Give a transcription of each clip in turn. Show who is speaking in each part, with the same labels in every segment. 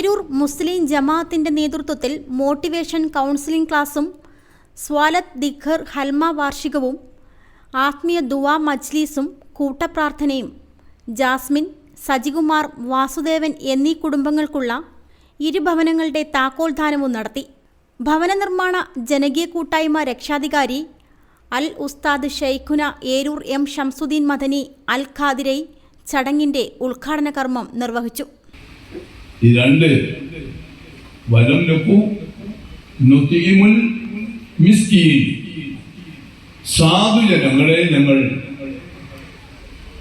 Speaker 1: ഏരൂർ മുസ്ലിം ജമാഅത്തിന്റെ നേതൃത്വത്തിൽ motivation counselling ക്ലാസും സ്വാലത്ത് ദിഖർ ഹൽമ വാർഷികവും ആത്മീയ ദുവാ മജ്ലീസും കൂട്ടപ്രാർത്ഥനയും ജാസ്മിൻ സജികുമാർ വാസുദേവൻ എന്നീ കുടുംബങ്ങൾക്കുള്ള ഇരുഭവനങ്ങളുടെ താക്കോൽദാനവും നടത്തി. ഭവന നിർമ്മാണ ജനകീയ കൂട്ടായ്മ രക്ഷാധികാരി അൽ ഉസ്താദ് ഷെയ്ഖുന ഏരൂർ എം ഷംസുദ്ദീൻ മദനി അൽ ഖാദിരൈ ചടങ്ങിന്റെ ഉദ്ഘാടന കർമ്മം നിർവഹിച്ചു.
Speaker 2: ഈ രണ്ട് വലം ലക്കു നുതീമുൽ മിസ്കീൻ. സാധുജനങ്ങളെ ഞങ്ങൾ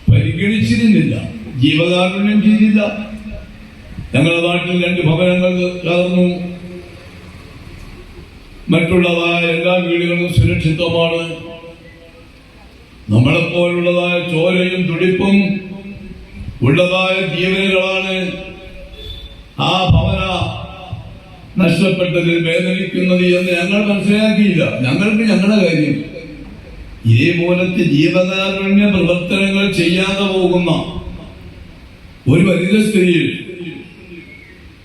Speaker 2: പരിഗണിച്ചിരുന്നില്ല ജീവകാരുണ്യം ചെയ്തില്ല. ഞങ്ങളുടെ നാട്ടിൽ രണ്ട് ഭവനങ്ങൾ തകർന്നു. മറ്റുള്ളതായ എല്ലാ വീടുകളും സുരക്ഷിതമാണ്. നമ്മളെപ്പോലുള്ളതായ ചോരയും തുടിപ്പും ഉള്ളതായ ജീവനുകളാണ്. ആ ഭവന നഷ്ടപ്പെട്ടതിൽ വേദനിക്കുന്നത് എന്ന് ഞങ്ങൾ മനസ്സിലാക്കിയില്ല. ഞങ്ങൾക്ക് ഞങ്ങളുടെ കാര്യം. ഇതേപോലത്തെ ജീവകാരുണ്യ പ്രവർത്തനങ്ങൾ ചെയ്യാതെ പോകുന്ന ഒരു വലിയ സ്ത്രീയിൽ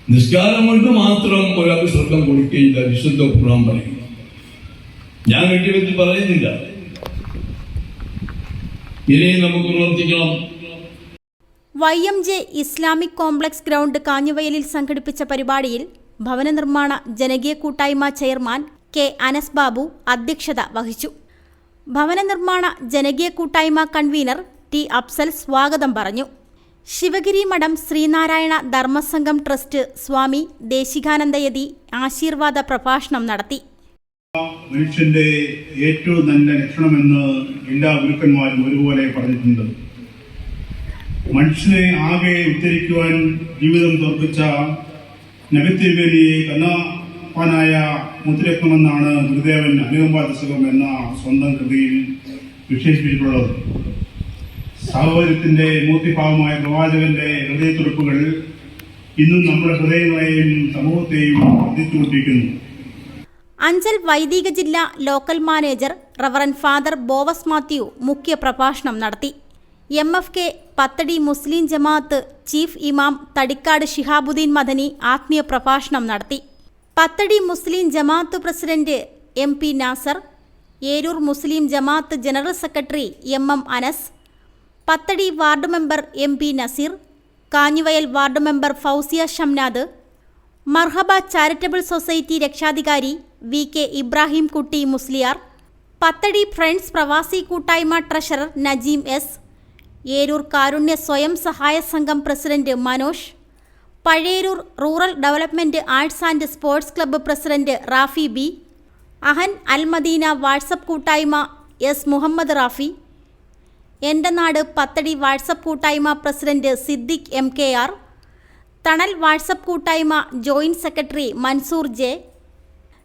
Speaker 2: നിസ്കാരം കൊണ്ട് മാത്രം ഒരാൾ ശ്രദ്ധ കൊടുക്കുകയില്ല വിശുദ്ധ ഖുർആൻ പറയുന്നു. ഞാൻ കെട്ടിവെച്ച് പറയുന്നില്ല. ഇനിയും നമുക്ക് പ്രവർത്തിക്കണം.
Speaker 1: Y M J Islamic complex ground കാഞ്ഞുവയലിൽ സംഘടിപ്പിച്ച പരിപാടിയിൽ ഭവന നിർമ്മാണ ജനകീയ കൂട്ടായ്മ ചെയർമാൻ കെ അനസ് ബാബു അധ്യക്ഷത വഹിച്ചു. ഭവന നിർമ്മാണ ജനകീയ കൂട്ടായ്മ കൺവീനർ ടി അഫ്സൽ സ്വാഗതം പറഞ്ഞു. ശിവഗിരി മഠം ശ്രീനാരായണ ധർമ്മസംഘം ട്രസ്റ്റ് സ്വാമി ദേശികാനന്ദയതി ആശീർവാദ പ്രഭാഷണം നടത്തി.
Speaker 3: മനുഷ്യന്റെ ഏറ്റവും നല്ല ലക്ഷണമെന്ന് എല്ലാ ഗുരുക്കന്മാരും ഒരുപോലെ പറഞ്ഞിട്ടുണ്ട്. മനുഷ്യനെ ആകെ ഉദ്ധരിക്കുവാൻ ജീവിതം തോർപ്പിച്ച നബിത്തിരുവേലിയെ കണ്ണാപ്പാനായ മുദ്രക്കമെന്നാണ് ഗുരുദേവൻ അനുകമ്പാദശകം എന്ന സ്വന്തം കൃതിയിൽ വിശേഷിപ്പിച്ചിട്ടുള്ളത്. സാഹോദര്യത്തിന്റെ മൂർത്തിഭാവമായ പ്രവാചകന്റെ ഹൃദയത്തുറപ്പുകൾ ഇന്നും നമ്മുടെ ഹൃദയങ്ങളെയും സമൂഹത്തെയും വർദ്ധിച്ചുകൊണ്ടിരിക്കുന്നു.
Speaker 1: അഞ്ചൽ വൈദിക ജില്ലാ local manager reverend father Bovas Mathew മുഖ്യ പ്രഭാഷണം നടത്തി. എം എഫ് കെ പത്തടി മുസ്ലിം ജമാഅത്ത് ചീഫ് ഇമാം തടിക്കാട് ഷിഹാബുദ്ദീൻ മദനി ആത്മീയ പ്രഭാഷണം നടത്തി. Pathadi Muslim Jamaat president M P Nasar Eroor Muslim Jamaat general secretary M M Anas Pathadi ward member M P Naseer Kanjuvayal ward member Fousiya Shamnad Marhaba charitable society രക്ഷാധികാരി V K Ibrahim Kutty Musliyar Pathadi friends Pravasi കൂട്ടായ്മ treasurer Najeem S Eroor കാരുണ്യ സ്വയം സഹായ സംഘം president Manosh Pazhayarur rural development arts and sports club president Rafi B Ahan Almadina WhatsApp കൂട്ടായ്മ S Muhammad Rafi എന്റെ നാട് പത്തടി WhatsApp കൂട്ടായ്മ president Siddique M K R Thanal WhatsApp കൂട്ടായ്മ joint secretary Mansoor J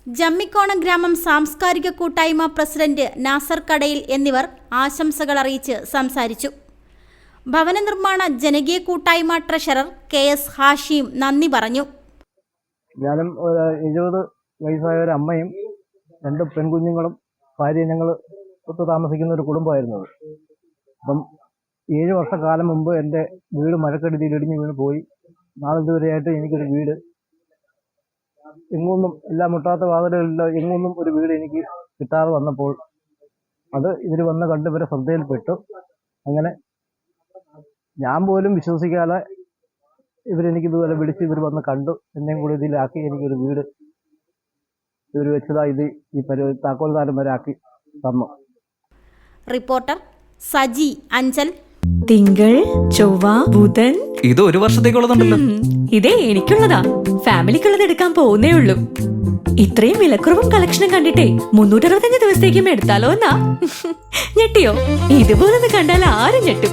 Speaker 1: Jammikkonam ഗ്രാമം സാംസ്കാരിക കൂട്ടായ്മ പ്രസിഡന്റ് നാസർ കടയിൽ എന്നിവർ ആശംസകൾ അറിയിച്ച് സംസാരിച്ചു. ഭവന നിർമ്മാണ ജനകീയ കൂട്ടായ്മ ട്രഷറർ കെ എസ് ഹാഷിം നന്ദി പറഞ്ഞു.
Speaker 4: ഞാനും എഴുപത് വയസ്സായ ഒരു അമ്മയും രണ്ട് പെൺകുഞ്ഞുങ്ങളും ഭാര്യ ഞങ്ങൾ ഒത്തു താമസിക്കുന്ന ഒരു കുടുംബമായിരുന്നു അപ്പം ഏഴ് വർഷക്കാലം മുമ്പ് എന്റെ വീട് മഴക്കെടുതിയിൽ ഇടിഞ്ഞു വീണ് പോയി. നാളിതുവരെയായിട്ട് എനിക്കൊരു വീട് എങ്ങൊന്നും എല്ലാ മുട്ടാത്ത വാതിലുകളിലോ എങ്ങൊന്നും ഒരു വീട് എനിക്ക് കിട്ടാതെ വന്നപ്പോൾ അത് ഇവർ വന്ന് കണ്ട് ശ്രദ്ധയിൽപ്പെട്ടു. അങ്ങനെ ഞാൻ പോലും വിശ്വസിക്കാതെ ഇവരെനിക്ക് ഇതുപോലെ വിളിച്ച് ഇവർ വന്ന് കണ്ടു. എന്നെയും കൂടി ഇതിലാക്കി. എനിക്കൊരു വീട് ഇവർ വെച്ചതാ ഇത്. ഈ പരി താക്കോൽദാനം വരെ ആക്കി തന്നു.
Speaker 1: റിപ്പോർട്ടർ സജി അഞ്ചൽ.
Speaker 5: തിങ്കൾ ചൊവ്വ ബുധൻ.
Speaker 6: ഇത് ഒരു വർഷത്തേക്കുള്ളതുണ്ടല്ലോ.
Speaker 5: ഇതേ എനിക്കുള്ളതാ. ഫാമിലിക്കുള്ളത് എടുക്കാൻ പോകുന്നേ ഉള്ളൂ. ഇത്രയും വിലക്കുറവും കളക്ഷനും കണ്ടിട്ടേ മുന്നൂറ്ററുപത്തഞ്ച് ദിവസത്തേക്കും എടുത്താലോ എന്നാ? ഞെട്ടിയോ? ഇതുപോലൊന്ന് കണ്ടാൽ ആരും ഞെട്ടും.